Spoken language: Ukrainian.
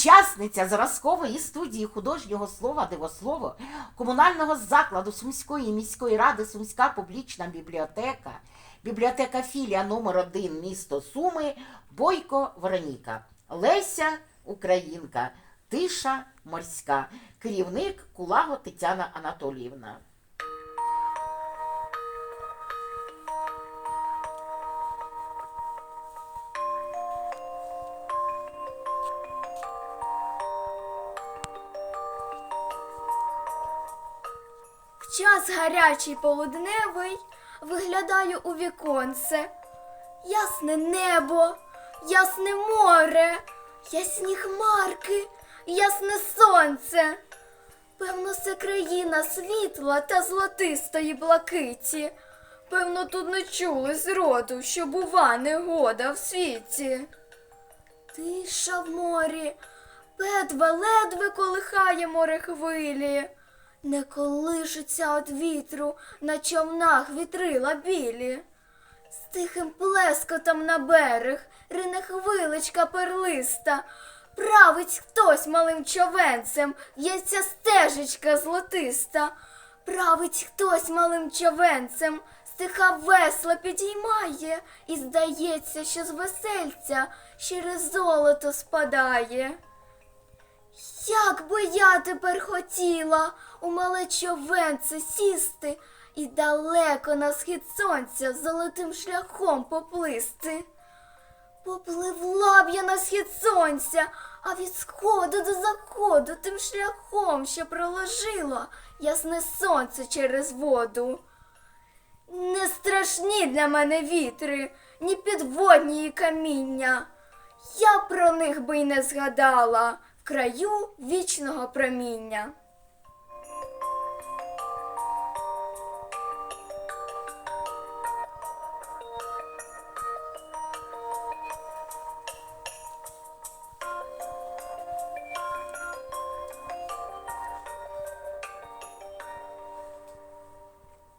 Учасниця зразкової студії художнього слова Дивослово комунального закладу Сумської міської ради Сумська публічна бібліотека, бібліотека філія номер 1 місто Суми, Бойко Вероніка, Леся Українка, Тиша Морська, керівник Кулаго Тетяна Анатоліївна. Час гарячий полудневий, виглядаю у віконце. Ясне небо, ясне море, ясні хмарки, ясне сонце. Певно, це країна світла та золотистої блакиті. Певно, тут не чули зроду, що бува негода в світі. Тиша в морі, ледве-ледве колихає море хвилі. Не колишиться від вітру на човнах вітрила білі. З тихим плескотом на берег рине хвиличка перлиста. Править хтось малим човенцем, в'ється стежечка золотиста. Править хтось малим човенцем, стиха весла підіймає, і здається, що з весельця через золото спадає. Як би я тепер хотіла у мале човенце сісти і далеко на схід сонця золотим шляхом поплисти. Попливла б я на схід сонця, а від сходу до заходу тим шляхом, що проложило ясне сонце через воду. Не страшні для мене вітри, ні підводні і каміння. Я про них би й не згадала краю вічного проміння.